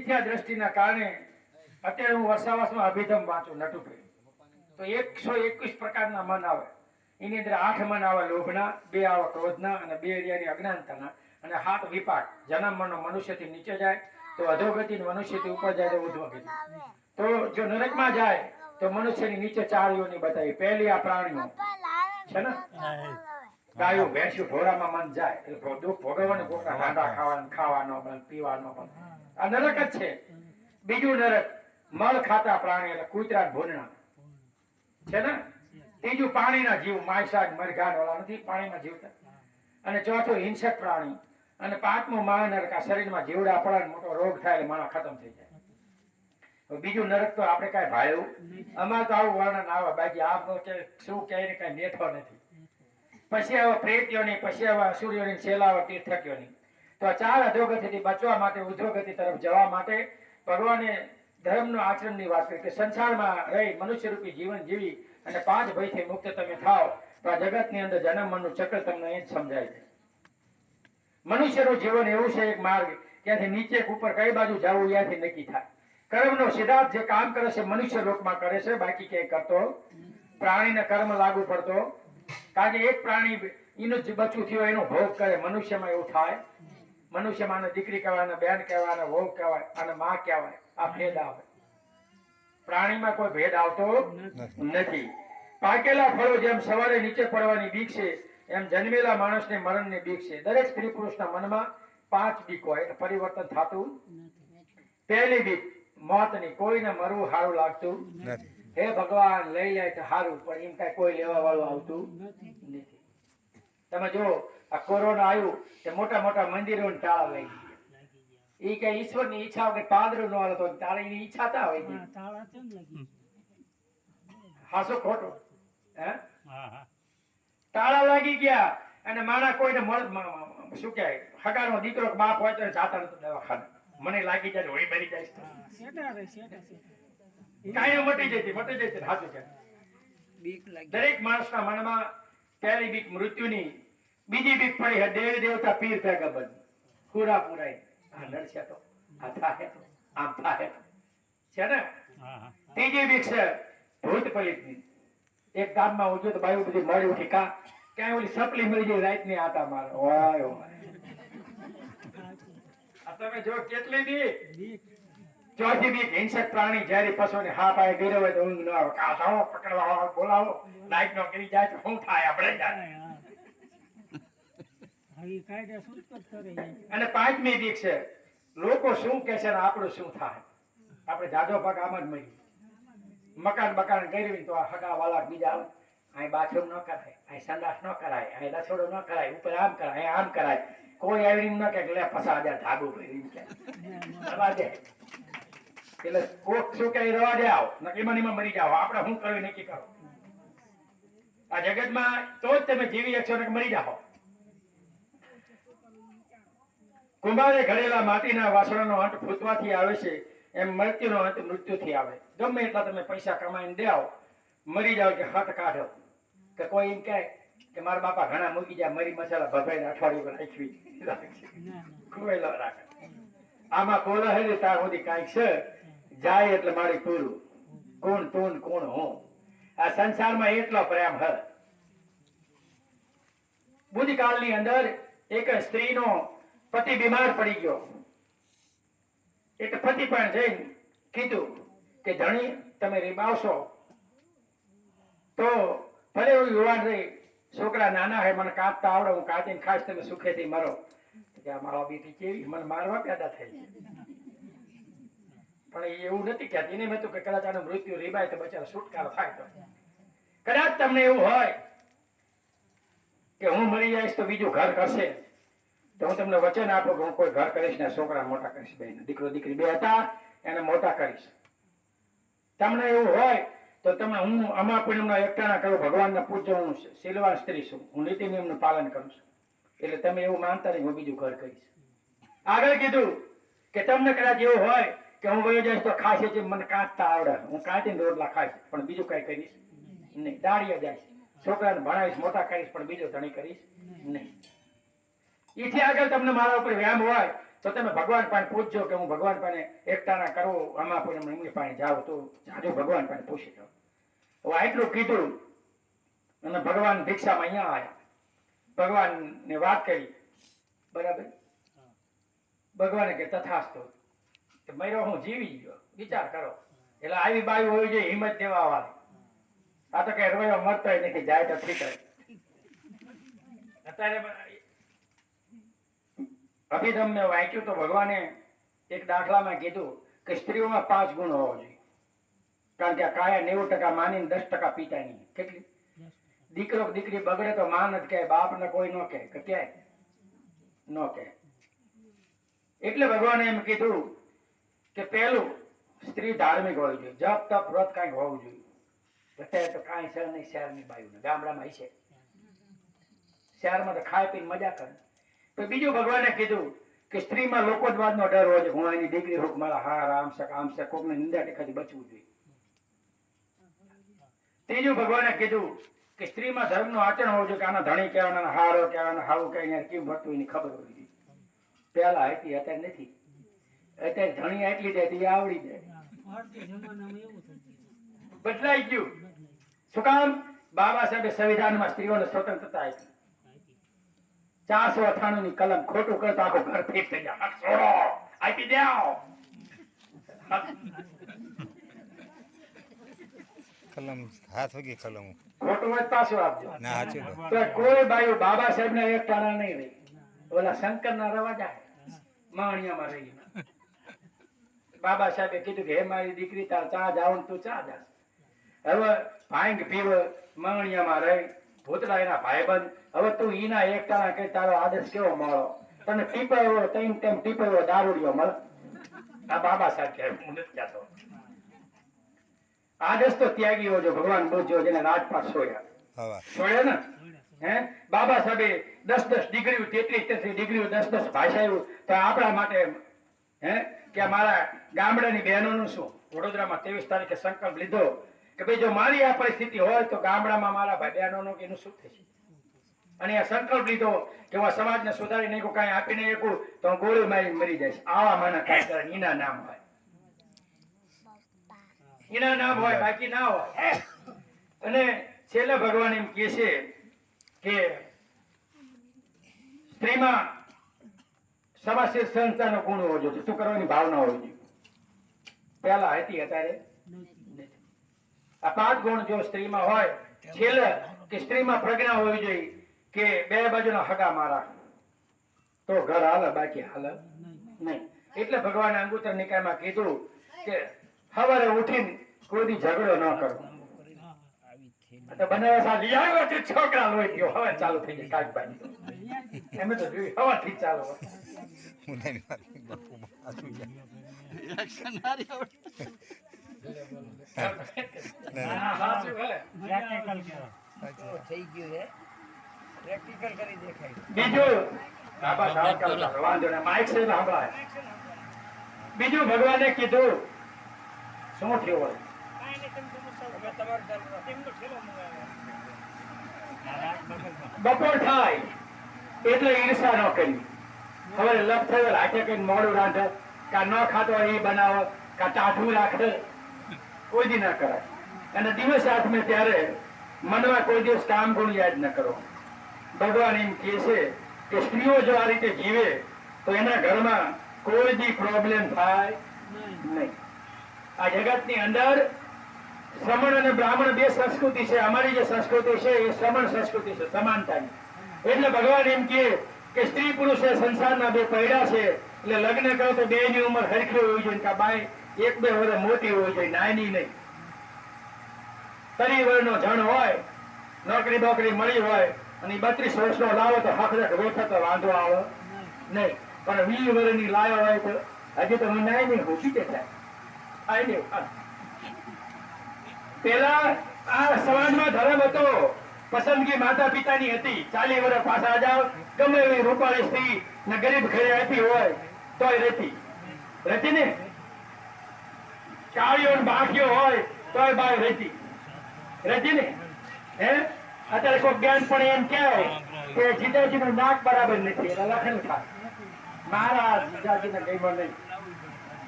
મિથ્યા દ્રષ્ટિના કારણે અત્યારે હું વર્ષાવાસમાં અભિધમ વાંચું નટુભાઈ તો એકસો એકવીસ પ્રકારના મન આવે. એની અંદર આઠ મન આવે લોભના બે આવે ક્રોધના અને બે એરિયાની અજ્ઞાનતાના. અને હાથ વિપાક જન્મ મનનો મનુષ્યથી નીચે જાય તો અધોગતિ મનુષ્યથી ઉપર જાય તો ઉધ્વગતિ. તો જો નરકમાં જાય તો મનુષ્યની નીચે ચાર યોની બતાવી. પહેલી આ પ્રાણીઓ. છે ને? ગાયું ભેંસ્યું ઘોડામાં મન જાય એટલે દુઃખ ભોગવવાનું કોકના ગાંડા ખાવાનું ખાવાનો પણ પીવાનો પણ આ નરક જ છે. બીજું નરક મળ ખાતા પ્રાણી એટલે કૂતરા ભૂંડણા. છે ને? ત્રીજું પાણીના જીવ માયસાગ મરઘાટ વાળા નથી પાણીમાં જીવતા. અને ચોથું હિંસક પ્રાણી. અને પાંચમું મહાનરક આ શરીરમાં જીવડા પડે ને મોટો રોગ થાય એટલે માણસ ખતમ થઈ જાય. બીજું નરક તો આપણે કાંઈ ભાયું અમારે તો આવું વર્ણન આવે બાકી આ તો શું કહે કઈ નેઠો નથી. પછી આવા પ્રેતીઓની, પછી આવા અસુરીઓની સેલાઓ તીર્થકીઓની. તો આ ચાર અધોગતિથી બચવા માટે, ઉધોગતિ તરફ જવા માટે ભગવાને ધર્મનો આચરણની વાત કરી કે સંસારમાં રહી, મનુષ્યરૂપી જીવન જીવી અને પાંચ ભયથી મુક્ત તમે થાઓ. તો આ જગતની અંદર જન્મ મનનું ચક્ર તમને એ જ સમજાય છે. મનુષ્યનું જીવન એવું છે એક માર્ગ ત્યાંથી નીચે ઉપર કઈ બાજુ જવું ત્યાંથી નક્કી થાય. કર્મનો સિદ્ધાર્થ જે કામ કરે છે, મનુષ્ય લોકમાં કરે છે, બાકી ક્યાંય કરતો પ્રાણીને કર્મ લાગુ પડતો કારણ કે એક પ્રાણી એનું જ થયું એનો ભોગ કરે મનુષ્યમાં એવું થાય. મનુષ્યમાં દીકરી કહેવાય બેન કહેવાય અને વહુ કહેવાય અને માં કહેવાય આ ભેદ આવે. પ્રાણીમાં કોઈ ભેદ આવતો નથી. પાકેલા ફળો જેમ સવારે નીચે પડવાની બીક છે એમ જન્મેલા માણસને મરણની બીક છે. દરેક સ્ત્રી પુરુષના મનમાં પાંચ બીક હોય એટલે પરિવર્તન થતું પહેલી બીક મોતની. કોઈને મરવું સારું લાગતું નથી. હે ભગવાન લઈ જાય તો સારું પણ એમ કઈ કોઈ લેવા વાળું આવતું નથી. તમે જો આ કોરોના આવ્યું તે મોટા મોટા મંદિરો તાળા લઈ ગયા. ઈ કે ઈશ્વરની ઈચ્છા વગર પાંદડું ન તો તાળીની ઈચ્છા તા હોય તાળા કેમ લાગી? હાસો ખોટો હે? તાળા લાગી ગયા અને માણા કોઈને મળ શું કહેવાય હગાનો દીકરો બાપ હોય તો જાતા નથી દવાખાને. મને લાગી જાય હોય મરી જાય કાંઈ મટી જતી મટી જતી કે બીક લાગી. દરેક માણસના મનમાં પહેલી બીક મૃત્યુની બીજી બીક પડી હે દેવી દેવતા પીર ભેગા બન પૂરા પૂરાય. આ નડશે તો આ થાહે તો આમ થાહે તો. છે ને? હા હા. ત્રીજી બીક છે ભૂત પલિતની. એક ગામમાં ઉજો તો બાયું બધી મળી ઉઠી કા ક્યાંય ઓલી સપલી મળી ગઈ રાતની આટા મારે. વાય વાય. તમે જો કેટલી બીક? બીક. ચોથી બીક હિંસક પ્રાણી જ્યારે પશુને હા પાય ગયો હોય તો ઊંઘ ન આવે. કા જાઓ પકડવા બોલાવો. લાઈટ નો કરી જાય તો શું થાય? આપણે. અને પાંચમી બીક છે લોકો શું કે છે આપણું શું થાય? આપણે જાજો ભાગ આમ જ મળી મકાન બકાન કર્યું તો આ હગા વાળા બીજા અહીં બાથરૂમ ન કરાય અહીં સંડાસ ન કરાય અહીં રસોડો ન કરાય ઉપર આમ કરાય આમ કરાય. કોઈ આવી ન કે લે પસા હજાર ધાબુ ભરી કે દે. એટલે કોક શું કે રવા દે આવો એમાં મરી જાઓ. આપણે શું કરવું નક્કી કરો? આ જગતમાં તો જ તમે જીવી શકશો ને મરી જાઓ. કુંભારે ઘડેલા માટીના વાસણોનો અંત ફૂટવાથી આવે છે એમ મૃત્યુનો અંત મૃત્યુથી આવે. ગમે એટલા તમે પૈસા કમાઈને દેવો મરી જાવ કે હટ કાઢો. કે કોઈ એમ કહે કે મારા બાપા ઘણા મૂકી જાય મરી મસાલા ભભાઈને અઠવાડિયું રાખવી રાખે. આમાં કોલ હે તાર સુધી કાંઈક છે. જાય એટલે મારી પૂરું કોણ તું કોણ હું. આ સંસારમાં એટલો પ્રેમ હ. બુદ્ધિકાળની અંદર એક સ્ત્રીનો પતિ બીમાર પડી ગયો. એટલે પતિ પણ જઈને કીધું કે, ધણી, તમે રીબાવશો તો ભલે એવું યુવાન રહી, છોકરા નાના હે મને કાપતા આવડે, હું કાપીને ખાસ તમે સુખેથી મરો. કે આ મારા બેટી કેવી? મને મારવા પેદા થઈ પણ એવું નથી કહેતી. એને મેં તો કદાચ આનું મૃત્યુ રીબાય તો બચારા છુટકારો થાય તો. કદાચ તમને એવું હોય કે હું મરી જઈશ તો બીજું ઘર કરશે. તો હું તમને વચન આપું કે હું કોઈ ઘર કરીશ ને છોકરા મોટા કરીશ બે દીકરો, દીકરી બે હતા, એને મોટા કરીશ. તમને એવું હોય તો તમે હું અમા પૂનમનો એકટાણા કરું, ભગવાનના પૂજ્ય, હું સિલવાન સ્ત્રી છું. હું નીતિ નિયમનું પાલન કરું છું. એટલે તમે એવું માનતા નહીં, હું બીજું ઘર કરીશ. આગળ કીધું કે તમને કદાચ એવું હોય કે હું વયો જઈશ તો ખાશે છે મને કાંચતા આવડે. હું કાંચીને રોટલા ખાઈશ પણ બીજું કઈ કરીશ નહીં. દાડીએ જઈશ. છોકરાને ભણાવીશ મોટા કરીશ પણ બીજો ધણી કરીશ નહીં. એથી આગળ તમને મારા ઉપર વ્યામ હોય તો તમે ભગવાન પાસે પૂછજો કે હું ભગવાન પાસે એકટાણા કરું આમાં પણ એમની પાસે જાઉં તો જાજો ભગવાન પાસે પૂછી લો હવે આટલું કીધું અને ભગવાન ભિક્ષામાં અહીંયા આવ્યા. ભગવાનને વાત કરી. બરાબર? ભગવાને કે તથાસ્તુ. મર્યો હું જીવી ગયો. વિચાર કરો. એટલે આવી બાઈ હોવી જોઈએ હિંમત દેવા વાળી આ તો કઈ રોયો મરતો નથી, જાય તો ઠીક અત્યારે અભિધમ મેં વાંચ્યું તો ભગવાને એક દાખલામાં કીધું કે સ્ત્રીઓમાં પાંચ ગુણ હોવો જોઈએ. કારણ કે કાયા નેવું ટકા માની દસ ટકા પિતાની કેટલી? દીકરો દીકરી બગડે તો માન જ કહે બાપ ને કોઈ ન કહે. કે કહે ન કહે. એટલે ભગવાને એમ કીધું કે પહેલું સ્ત્રી ધાર્મિક હોવી જોઈએ જપ, તપ, વ્રત કાંઈક હોવું જોઈએ. અત્યારે તો કાંઈ છે નહીં, શહેરની બાયું ગામડામાં હશે. શહેરમાં તો ખાઈ પીને મજા કરે. તો બીજું ભગવાને કીધું કે સ્ત્રીમાં લોકોદવાદનો ડર હોય છે. હું એની દીકરી હોક મારા હાર, આમ શક આમ છે, કોકને નિંદા ટેખાથી બચવું જોઈએ. ત્રીજું ભગવાને કીધું કે સ્ત્રીમાં ધર્મનું આચરણ હોવું જોઈએ કે આના ધણી કહેવાના હારો કહેવાના, હાવું કહીને કેમ ભરતું એની ખબર હોવી જોઈએ. પહેલા હતી અત્યારે નથી. અત્યારે ધણી આટલી જાય એ આવડી જાય. ભારતીય જમાનામાં એવું થઈ ગયું બદલાઈ ગયું. શું કામ? બાબા સાહેબે સંવિધાનમાં સ્ત્રીઓને સ્વતંત્રતા આપી. ચારસો અઠાણું ની કલમ ખોટું કરતા આખો ઘર ફેટ થઈ જાય. હાથ છોડો આપી દેવો કલમ હાથ વગી કલમ. ખોટું વાત પાછું આપજો. ના સાચું તો. તો કોઈ બાયો બાબા સાહેબ ને એક ટાણા નહીં રહી. ઓલા શંકર ના રવા જાય માણિયામાં રહી. બાબા સાહેબે કીધું કે હે મારી દીકરી તાર ચા જાવ તું ચા જાસ. હવે ભાંગ પીવ માણિયામાં રહી. ભૂતડા એના ભાઈબંધ. હવે તું ઈના એક ટાણા કઈ તારો આદર્શ કેવો મળો? તને ટીપાયો તેમ તેમ ટીપાયો દારૂડિયો મળે. આ બાબા સાહેબ કે હું નથી કહેતો આદર્શ તો ત્યાગી હોજો ભગવાન બોજો જેને રાજપાટ સોયા સોયા ને? હે? બાબા સાહેબે દસ દસ ડિગ્રી તેત્રીસ તેત્રીસ ડિગ્રી દસ દસ ભાષાઓ તો આપણા માટે હે? કે મારા ગામડાની બહેનોનું શું? વડોદરામાં ત્રેવીસ તારીખે સંકલ્પ લીધો કે ભાઈ જો મારી આ પરિસ્થિતિ હોય તો ગામડામાં મારા ભાઈ બહેનોનું એનું શું થશે? અને આ સંકલ્પ લીધો કે હું સમાજને સુધારી નાખું, કાંઈ આપી નહીં શકું તો હું ગોળી મારી મરી જઈશ. આવા માના કાંઈ કરે એના નામ હોય. એના નામ હોય, બાકી ના હોય. અને છેલ્લે ભગવાન એમ કહે છે કે સ્ત્રીમાં સવાસિત સંસ્થાનો ગુણ હોવો જોઈએ શું કરવાની ભાવના હોવી જોઈએ પહેલા હતી અત્યારે? આ પાંચ ગુણ જો સ્ત્રીમાં હોય છેલ્લે કે સ્ત્રીમાં પ્રજ્ઞા હોવી જોઈએ કે બે બાજુના હગા મારા તો ઘર હાલે બાકી હાલે? નહીં. એટલે ભગવાન અંગુતર નિકાયમાં કીધું કે સવારે ઉઠીને કોઈ ઝઘડો ન કરો. તો બનાવે સા લઈ છોકરા લોહી ગયો. હવે ચાલુ થઈ જાય કાગભાઈ એમ તો જોયું હવાથી ચાલુ નહીં મારી બાપુ હાચું છે. હા, સાચું ભલે. થઈ ગયું હે પ્રેક્ટિકલ કરી દેખાય બીજું હાલ ચાલો, ચાલો, વાંધો નહીં. માઇક છે સંભળાય. બીજું ભગવાને કીધું શું થયું હોય બપોર થાય એટલે ઈર્ષા ન કરી હવે લપ રાખે કઈ મોડું રાખે કા ન ખાતો એ બનાવો, કા ટાઢું રાખે. કોઈ દી ના કરાય અને દિવસ હાથમે ત્યારે મનમાં કોઈ દિવસ કામ ગુણ યાદ ન કરો. ભગવાન એમ કહે છે કે સ્ત્રીઓ જો આ રીતે જીવે, તો એના ઘરમાં કોઈ દી પ્રોબ્લેમ થાય નહીં. આ જગતની અંદર શ્રમણ અને બ્રાહ્મણ બે સંસ્કૃતિ છે. અમારી જે સંસ્કૃતિ છે, એ શ્રમણ સંસ્કૃતિ છે, સમાનતાની. એટલે ભગવાન એમ કહે કે સ્ત્રી પુરુષ એ સંસારના બે પૈડા છે, એટલે લગ્ન કરો તો બે ની ઉંમર હરખી હોવી જોઈએ કે બાઈ એક બે વર્ષ મોટી હોવી જોઈએ, નાની નહીં. તરી વર્ષનો જણ હોય, નોકરી બોકરી મળી હોય, અને બત્રીસ વર્ષનો લાવો તો હકડક વેઠે તો વાંધો આવે. નહીં. પણ વીસ વર્ષની લાયો હોય તો હજી તો હું નાય નહીં, હું કે થાય. પેલા આ સમાજમાં ધર્મ હતો. પસંદગી માતા પિતાની હતી. ચાલી વર્ષ પાછા જાવ ગમે એવી રૂપાળી સ્ત્રી ને ગરીબ ઘરે રહેતી હોય, તોય રહેતી. રહેતી ને? કાળીઓ ને બાકીઓ હોય, તોય બાય રહેતી. રહેતી ને? હે? અત્યારે કોઈ જ્ઞાન પણ એમ કે જીજાજી નું નાક બરાબર નથી. એટલે લખન થાય મહારાજ બીજાજીને ગમ્યો નહીં.